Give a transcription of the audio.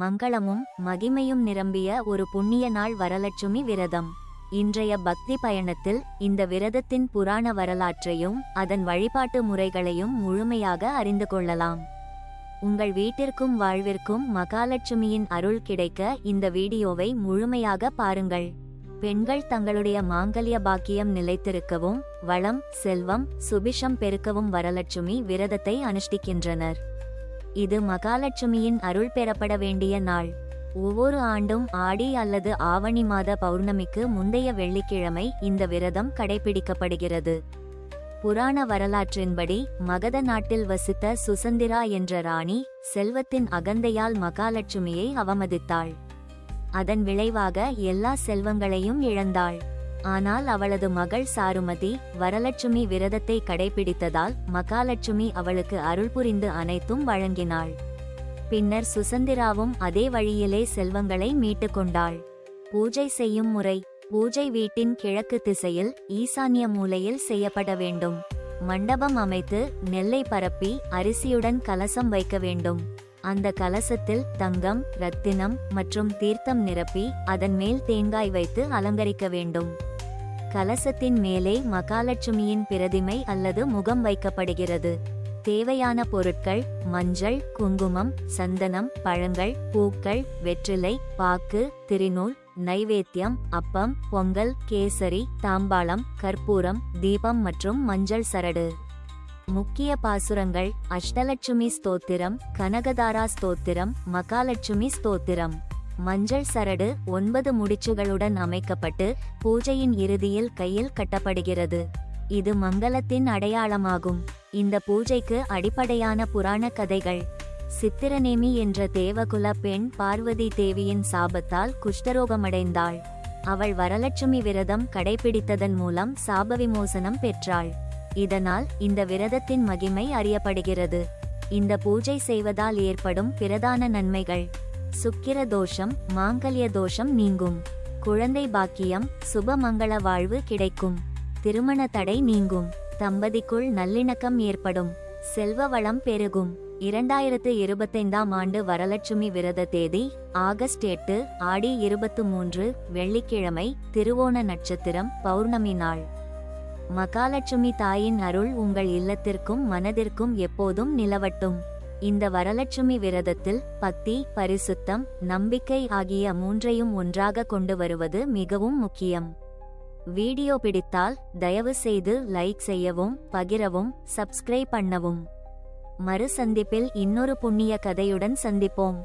மங்களமும் மகிமையும் நிரம்பிய ஒரு புண்ணிய நாள் வரலட்சுமி விரதம். இன்றைய பக்தி பயணத்தில் இந்த விரதத்தின் புராண வரலாற்றையும் அதன் வழிபாட்டு முறைகளையும் முழுமையாக அறிந்து கொள்ளலாம். உங்கள் வீட்டிற்கும் வாழ்விற்கும் மகாலட்சுமியின் அருள் கிடைக்க இந்த வீடியோவை முழுமையாக பாருங்கள். பெண்கள் தங்களுடைய மாங்கல்ய பாக்கியம் நிலைத்திருக்கவும் வளம் செல்வம் சுபிஷம் பெருக்கவும் வரலட்சுமி விரதத்தை அனுஷ்டிக்கின்றனர். இது மகாலட்சுமியின் அருள் பெறப்பட வேண்டிய நாள். ஒவ்வொரு ஆண்டும் ஆடி அல்லது ஆவணி மாத பௌர்ணமிக்கு முந்தைய வெள்ளிக்கிழமை இந்த விரதம் கடைபிடிக்கப்படுகிறது. புராண வரலாற்றின்படி மகத நாட்டில் வசித்த சுசந்திரா என்ற ராணி செல்வத்தின் அகந்தையால் மகாலட்சுமியை அவமதித்தாள். அதன் விளைவாக எல்லா செல்வங்களையும் இழந்தாள். ஆனால் அவளது மகள் சாருமதி வரலட்சுமி விரதத்தை கடைபிடித்ததால் மகாலட்சுமி அவளுக்கு அருள் புரிந்து அனைத்தும் வழங்கினாள். பின்னர் சுசந்திராவும் அதே வழியிலே செல்வங்களை மீட்டு கொண்டாள். பூஜை செய்யும் முறை பூஜை வீட்டின் கிழக்கு திசையில் ஈசான்ய மூலையில் செய்யப்பட வேண்டும். மண்டபம் அமைத்து நெல்லை பரப்பி அரிசியுடன் கலசம் வைக்க வேண்டும். அந்த கலசத்தில் தங்கம் ரத்தினம் மற்றும் தீர்த்தம் நிரப்பி அதன் மேல் தேங்காய் வைத்து அலங்கரிக்க வேண்டும். கலசத்தின் மேலே மகாலட்சுமியின் பிரதிமை அல்லது முகம் வைக்கப்படுகிறது. தேவையான பொருட்கள் மஞ்சள் குங்குமம் சந்தனம் பழங்கள் பூக்கள் வெற்றிலை பாக்கு திருநூல் நைவேத்தியம் அப்பம் பொங்கல் கேசரி தாம்பாளம் கற்பூரம் தீபம் மற்றும் மஞ்சள் சரடு. முக்கிய பாசுரங்கள் அஷ்டலட்சுமி ஸ்தோத்திரம் கனகதாரா ஸ்தோத்திரம் மகாலட்சுமி ஸ்தோத்திரம். மஞ்சள் சரடு ஒன்பது முடிச்சுகளுடன் அமைக்கப்பட்டு பூஜையின் இறுதியில் கையில் கட்டப்படுகிறது. இது மங்களத்தின் அடையாளமாகும். இந்த பூஜைக்கு அடிப்படையான புராண கதைகள். சித்திரநேமி என்ற தேவகுல பெண் பார்வதி தேவியின் சாபத்தால் குஷ்டரோகமடைந்தாள். அவள் வரலட்சுமி விரதம் கடைபிடித்ததன் மூலம் சாபவிமோசனம் பெற்றாள். இதனால் இந்த விரதத்தின் மகிமை அறியப்படுகிறது. இந்த பூஜை செய்வதால் ஏற்படும் பிரதான நன்மைகள். சுக்கிர தோஷம் மாங்கல்ய தோஷம் நீங்கும். குழந்தை பாக்கியம் சுபமங்கள வாழ்வு கிடைக்கும். திருமண தடை நீங்கும். தம்பதிக்குள் நல்லிணக்கம் ஏற்படும். செல்வ வளம் பெருகும். இரண்டாயிரத்து இருபத்தைந்தாம் ஆண்டு வரலட்சுமி விரத தேதி ஆகஸ்ட் எட்டு ஆடி இருபத்து மூன்று வெள்ளிக்கிழமை திருவோண நட்சத்திரம் பௌர்ணமி நாள். மகாலட்சுமி தாயின் அருள் உங்கள் இல்லத்திற்கும் மனதிற்கும் எப்போதும் நிலவட்டும். இந்த வரலட்சுமி விரதத்தில் பக்தி பரிசுத்தம் நம்பிக்கை ஆகிய மூன்றையும் ஒன்றாக கொண்டு வருவது மிகவும் முக்கியம். வீடியோ பிடித்தால் தயவு செய்து லைக் செய்யவும் பகிரவும் சப்ஸ்கிரைப் பண்ணவும். மறு சந்திப்பில் இன்னொரு புண்ணிய கதையுடன் சந்திப்போம்.